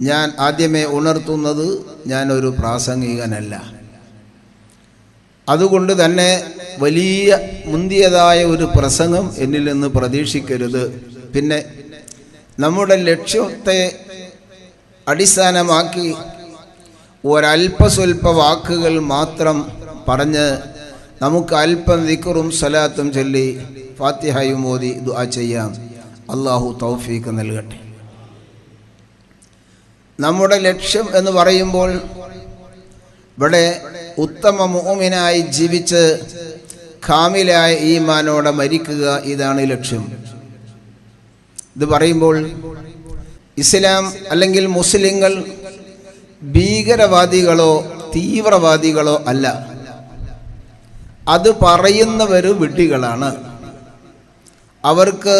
ഞാൻ ആദ്യമേ ഉണർത്തുന്നത് ഞാനൊരു പ്രാസംഗികനല്ല. അതുകൊണ്ട് തന്നെ വലിയ മുന്തിയതായ ഒരു പ്രസംഗം എന്നിൽ നിന്ന് പ്രതീക്ഷിക്കരുത്. പിന്നെ നമ്മുടെ ലക്ഷ്യത്തെ അടിസ്ഥാനമാക്കി ഒരല്പസ്വല്പ വാക്കുകൾ മാത്രം പറഞ്ഞ് നമുക്ക് അല്പം ദിക്കറും സലാത്തും ചൊല്ലി ഫാത്തിഹായും ഓതി ദുആ ചെയ്യാം. അള്ളാഹു തൗഫീക്ക് നൽകട്ടെ. നമ്മുടെ ലക്ഷ്യം എന്ന് പറയുമ്പോൾ ഇവിടെ ഉത്തമ മോമിനായി ജീവിച്ച് കാമിലായ ഈമാനോടെ മരിക്കുക ഇതാണ് ലക്ഷ്യം. ഇത് പറയുമ്പോൾ ഇസ്ലാം അല്ലെങ്കിൽ മുസ്ലിങ്ങൾ ഭീകരവാദികളോ തീവ്രവാദികളോ അല്ല. അത് പറയുന്നവർ വിഡ്ഢികളാണ്. അവർക്ക്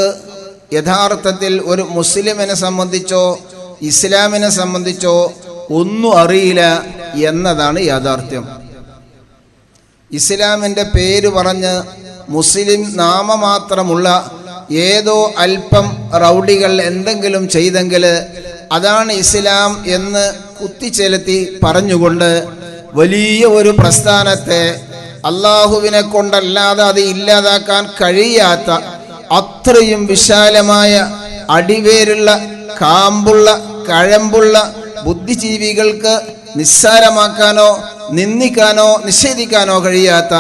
യഥാർത്ഥത്തിൽ ഒരു മുസ്ലിമിനെ സംബന്ധിച്ചോ ഇസ്ലാമിനെ സംബന്ധിച്ചോ ഒന്നും അറിയില്ല എന്നതാണ് യാഥാർത്ഥ്യം. ഇസ്ലാമിന്റെ പേര് പറഞ്ഞ് മുസ്ലിം നാമമാത്രമുള്ള ഏതോ അല്പം റൗഡികൾ എന്തെങ്കിലും ചെയ്തെങ്കിൽ അതാണ് ഇസ്ലാം എന്ന് കുത്തിച്ചെലുത്തി പറഞ്ഞുകൊണ്ട് വലിയ ഒരു പ്രസ്ഥാനത്തെ അള്ളാഹുവിനെ കൊണ്ടല്ലാതെ അത് ഇല്ലാതാക്കാൻ കഴിയാത്ത അത്രയും വിശാലമായ അടിവേരുള്ള കാമ്പുള്ള കഴമ്പുള്ള ബുദ്ധിജീവികൾക്ക് നിസ്സാരമാക്കാനോ നിന്ദിക്കാനോ നിഷേധിക്കാനോ കഴിയാത്ത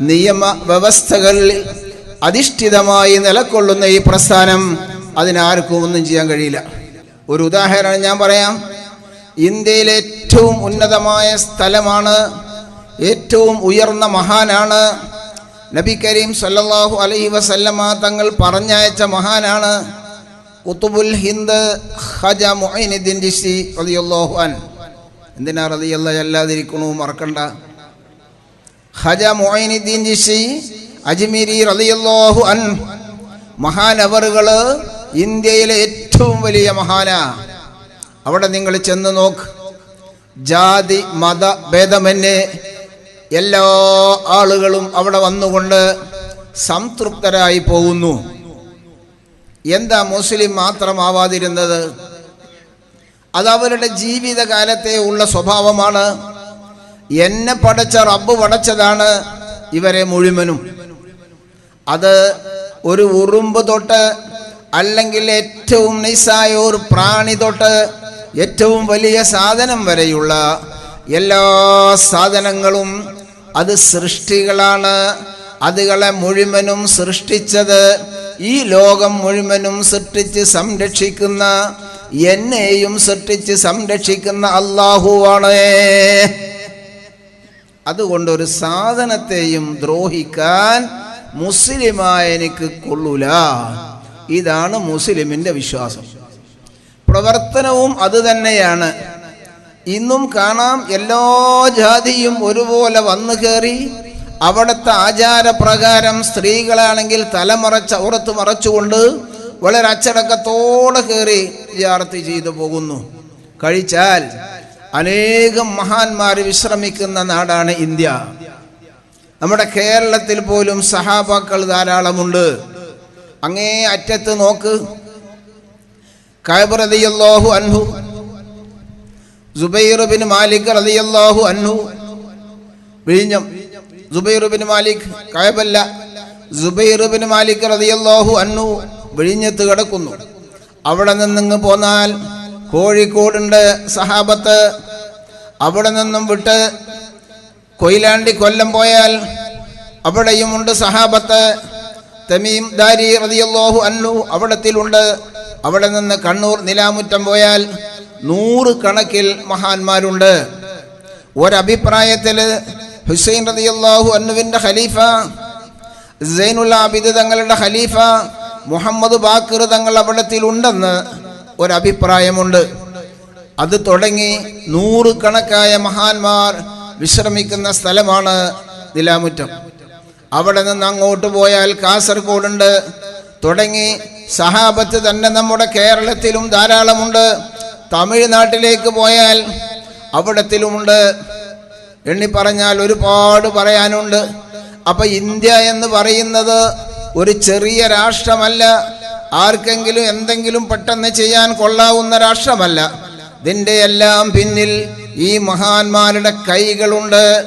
നിയമ വ്യവസ്ഥകളിൽ അധിഷ്ഠിതമായി നിലകൊള്ളുന്ന ഈ പ്രസ്ഥാനം അതിനാർക്കും ഒന്നും ചെയ്യാൻ കഴിയില്ല. ഒരു ഉദാഹരണം ഞാൻ പറയാം. ഇന്ത്യയിലെ ഏറ്റവും ഉന്നതമായ സ്ഥലമാണ് ഏറ്റവും ഉയർന്ന മഹാനാണ് നബി കരീം സല്ലാഹു അലൈഹി വസല്ലമ തങ്ങൾ പറഞ്ഞയച്ച മഹാനാണ് കുത്തുബുൽ ഹിന്ദ് ഹജ മൊഹൈനുദ്ദീൻ ജിഷി റളിയല്ലാഹു അൻ എന്തിനാ റതിയുള്ള അല്ലാതിരിക്കണു? മറക്കണ്ട. ഹജ മൊഹൈനുദ്ദീൻ ജിഷി അജ്മീരി റളിയല്ലാഹു അൻ മഹാനവറുകൾ ഇന്ത്യയിലെ ഏറ്റവും വലിയ മഹാന. അവിടെ നിങ്ങൾ ചെന്ന് നോക്ക്. ജാതി മത ഭേദമന്യേ എല്ലാ ആളുകളും അവിടെ വന്നുകൊണ്ട് സംതൃപ്തരായി പോകുന്നു. എന്താ മുസ്ലിം മാത്രമാവാതിരുന്നത്? അത് അവരുടെ ജീവിതകാലത്തെ ഉള്ള സ്വഭാവമാണ്. എന്നെ പടച്ച റബ്ബ് പടച്ചതാണ് ഇവരെ മുഴുവനും. അത് ഒരു ഉറുമ്പ് തൊട്ട് അല്ലെങ്കിൽ ഏറ്റവും നൈസായ ഒരു പ്രാണി തൊട്ട് ഏറ്റവും വലിയ സാധനം വരെയുള്ള എല്ലാ സാധനങ്ങളും അത് സൃഷ്ടികളാണ്. അതുകളെ മുഴുവനും സൃഷ്ടിച്ചത് ഈ ലോകം മുഴുവനും സൃഷ്ടിച്ച് സംരക്ഷിക്കുന്ന എന്നെയും സൃഷ്ടിച്ച് സംരക്ഷിക്കുന്ന അള്ളാഹുവാണ് അതുകൊണ്ട് ഒരു സാധനത്തെയും ദ്രോഹിക്കാൻ മുസ്ലിമായ എനിക്ക് കൊള്ളൂല. ഇതാണ് മുസ്ലിമിന്റെ വിശ്വാസം. പ്രവർത്തനവും അത് തന്നെയാണ്. ഇന്നും കാണാം എല്ലാ ജാതിയും ഒരുപോലെ വന്നു കയറി. അവിടുത്തെ ആചാരപ്രകാരം സ്ത്രീകളാണെങ്കിൽ തലമറച്ച ഔറത്ത് മറച്ചുകൊണ്ട് വളരെ അച്ചടക്കത്തോടെ കയറി വിചാർത്തി ചെയ്തു പോകുന്നു. കഴിച്ചാൽ അനേകം മഹാന്മാർ വിശ്രമിക്കുന്ന നാടാണ് ഇന്ത്യ. നമ്മുടെ കേരളത്തിൽ പോലും സഹാബാക്കൾ ധാരാളമുണ്ട്. അങ്ങേ അറ്റത്ത് നോക്ക്. കൈബ്രതിയല്ലാഹു അൻഹു സുബൈർ ബിൻ മാലിക് റളിയല്ലാഹു അൻഹു വിഴിഞ്ഞം സുബൈർ ബിൻ മാലിക് കയബല്ല സുബൈറുബിൻ ബിൻ മാലിക് റതിയല്ലാഹു അൻഹു വിഴിഞ്ഞത്ത് കിടക്കുന്നു. അവിടെ നിന്നിങ്ങ് പോന്നാൽ കോഴിക്കോടുണ്ട് സഹാബത്ത്. അവിടെ നിന്നും വിട്ട് കൊയിലാണ്ടി കൊല്ലം പോയാൽ അവിടെയുമുണ്ട് സഹാബത്ത്. തമീം ദാരി റതിയല്ലാഹു അൻഹു അവിടത്തിലുണ്ട്. അവിടെ നിന്ന് കണ്ണൂർ നിലാമുറ്റം പോയാൽ നൂറ് കണക്കിൽ മഹാന്മാരുണ്ട്. ഒരഭിപ്രായത്തിൽ ഹുസൈൻ റതി അള്ളാഹു അന്നുവിന്റെ ഖലീഫ സൈനുൽ ആബിദ് തങ്ങളുടെ ഖലീഫ മുഹമ്മദ് ബാക്കിർ തങ്ങൾ അവിടത്തിലുണ്ടെന്ന് ഒരഭിപ്രായമുണ്ട്. അത് തുടങ്ങി നൂറ് കണക്കായ മഹാന്മാർ വിശ്രമിക്കുന്ന സ്ഥലമാണ് നിലാമുറ്റം. അവിടെ നിന്ന് അങ്ങോട്ട് പോയാൽ കാസർഗോഡുണ്ട്. തുടങ്ങി സഹാബത്ത് തന്നെ നമ്മുടെ കേരളത്തിലും ധാരാളമുണ്ട്. തമിഴ്നാട്ടിലേക്ക് പോയാൽ അവിടത്തിലുമുണ്ട്. എണ്ണി പറഞ്ഞാൽ ഒരുപാട് പറയാനുണ്ട്. അപ്പൊ ഇന്ത്യ എന്ന് പറയുന്നത് ഒരു ചെറിയ രാഷ്ട്രമല്ല. ആർക്കെങ്കിലും എന്തെങ്കിലും പെട്ടെന്ന് ചെയ്യാൻ കൊള്ളാവുന്ന രാഷ്ട്രമല്ല. ഇതിന്റെ എല്ലാം പിന്നിൽ ഈ മഹാന്മാരുടെ കൈകളുണ്ട്.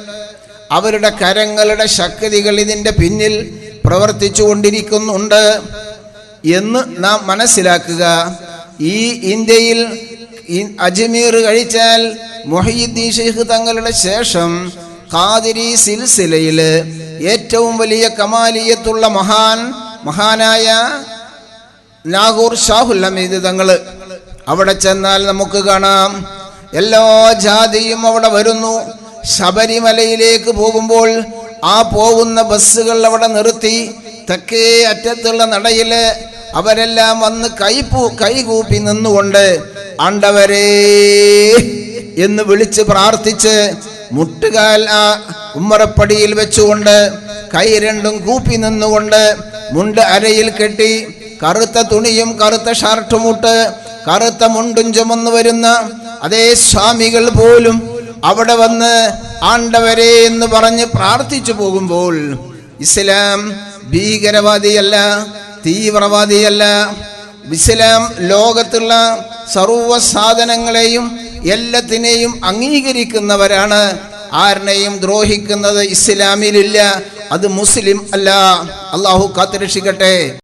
അവരുടെ കരങ്ങളുടെ ശക്തികൾ ഇതിന്റെ പിന്നിൽ പ്രവർത്തിച്ചു കൊണ്ടിരിക്കുന്നുണ്ട് എന്ന് നാം മനസ്സിലാക്കുക. ഈ ഇന്ത്യയിൽ അജ്മീർ കഴിച്ചാൽ മൊഹീദ്ദീൻ ഷെയ്ഖ് തങ്ങളുടെ ശേഷം ഖാദിരി സിൽസിലയിൽ ഏറ്റവും വലിയ കമാലിയത്തുള്ള മഹാൻ മഹാനായ നാഗൂർ ഷാഹുൽ അമീദ് തങ്ങൾ അവിടെ ചെന്നാൽ നമുക്ക് കാണാം. എല്ലാ ജാതിയും അവിടെ വരുന്നു. ശബരിമലയിലേക്ക് പോകുമ്പോൾ ആ പോകുന്ന ബസ്സുകൾ അവിടെ നിർത്തി. തെക്കേ അറ്റത്തുള്ള നടയിൽ അവരെല്ലാം വന്ന് കൈപ്പൂ കൈകൂപ്പി നിന്നുകൊണ്ട് ആണ്ടവരേ എന്ന് വിളിച്ച് പ്രാർത്ഥിച്ച് മുട്ടുകാൽ ആ ഉമ്മറപ്പടിയിൽ വെച്ചുകൊണ്ട് കൈ രണ്ടും കൂപ്പി നിന്നുകൊണ്ട് മുണ്ട് അരയിൽ കെട്ടി കറുത്ത തുണിയും കറുത്ത ഷർട്ടും ഇട്ട് കറുത്ത മുണ്ടും ചുമന്നു വരുന്ന അതേ സ്വാമികൾ പോലും അവിടെ വന്ന് ആണ്ടവരെ എന്ന് പറഞ്ഞ് പ്രാർത്ഥിച്ചു പോകുമ്പോൾ ഇസ്ലാം ഭീകരവാദിയല്ല തീവ്രവാദിയല്ല. ഇസ്ലാം ലോകത്തുള്ള സർവ സാധനങ്ങളെയും എല്ലാത്തിനെയും അംഗീകരിക്കുന്നവരാണ്. ആരനെയും ദ്രോഹിക്കുന്നത് ഇസ്ലാമിലില്ല. അത് മുസ്ലിം അല്ല. അള്ളാഹു കാത്തുരക്ഷിക്കട്ടെ.